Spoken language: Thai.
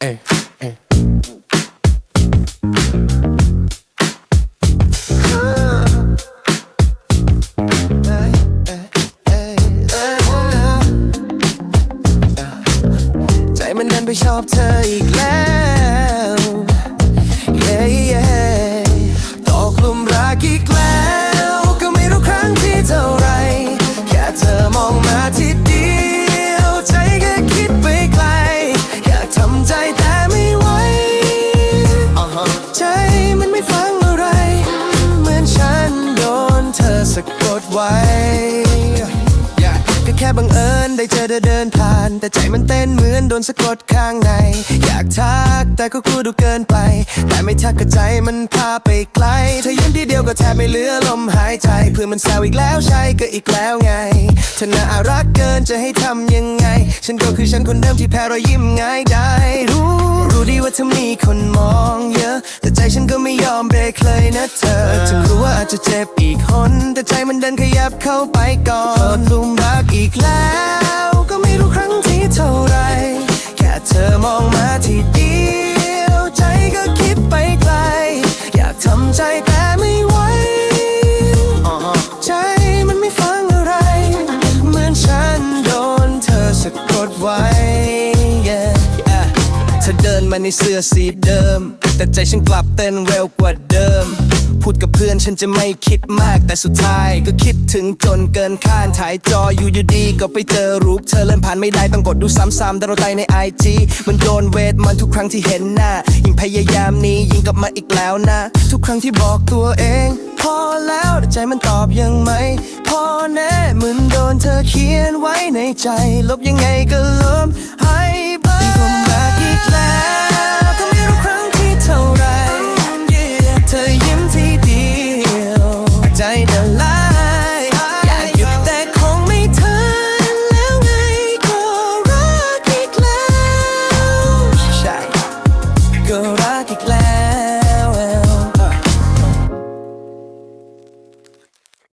เอ้เอ้ใจมันดันไปชอบเธออีกแล้ว ไว้ก็แค่บังเอิญได้เจอเธอเดินผ่าน แต่ใจมันเต้นเหมือนโดนสะกดข้างใน อยากทักแต่ก็กลัวดูเกินไป แต่ไม่ทักก็ใจมันพาไปไกล เธอยิ้มทีเดียวก็แทบไม่เหลือลมหายใจ เพื่อนมันแซวอีกแล้วใช่ก็อีกแล้วไงเธอน่ารักเกินจะให้ทำยังไง ฉันก็คือฉันคนเดิมที่แพ้รอยยิ้มง่ายได้รู้รู้ดีว่าเธอมีคนมองเยอะ ใจฉันก็ไม่ยอมเบรกเลยนะเธอถึงรู้ว่าอาจจะเจ็บอีกคนแต่ใจมันเดินขยับเข้าไปก่อนลุมรักอีกแล้ว ก็ไม่รู้ครั้งที่เท่าไร แค่เธอมองมาทีเดียว ใจก็คิดไปไกล อยากทำใจแต่ไม่ไหว มาในเสื้อสีเดิม แต่ใจฉันกลับเต้นเร็วกว่าเดิม พูดกับเพื่อนฉันจะไม่คิดมากแต่สุดท้าย ก็คิดถึงจนเกินคาดถ่ายจออยู่อยู่ดีก็ไปเจอรูปเธอเลื่อนผ่านไม่ได้ต้องกดดูซ้ำๆแต่เราใจในไอจีมันโดนเวทมันทุกครั้งที่เห็นหน้า ยิ่งพยายามนี้ยิ่งกลับมาอีกแล้วนะ ทุกครั้งที่บอกตัวเอง พอแล้วแต่ใจมันตอบยังไม่พอแน่เหมือนโดนเธอเขียนไว้ในใจ ลบยังไงก็ลบห้ไ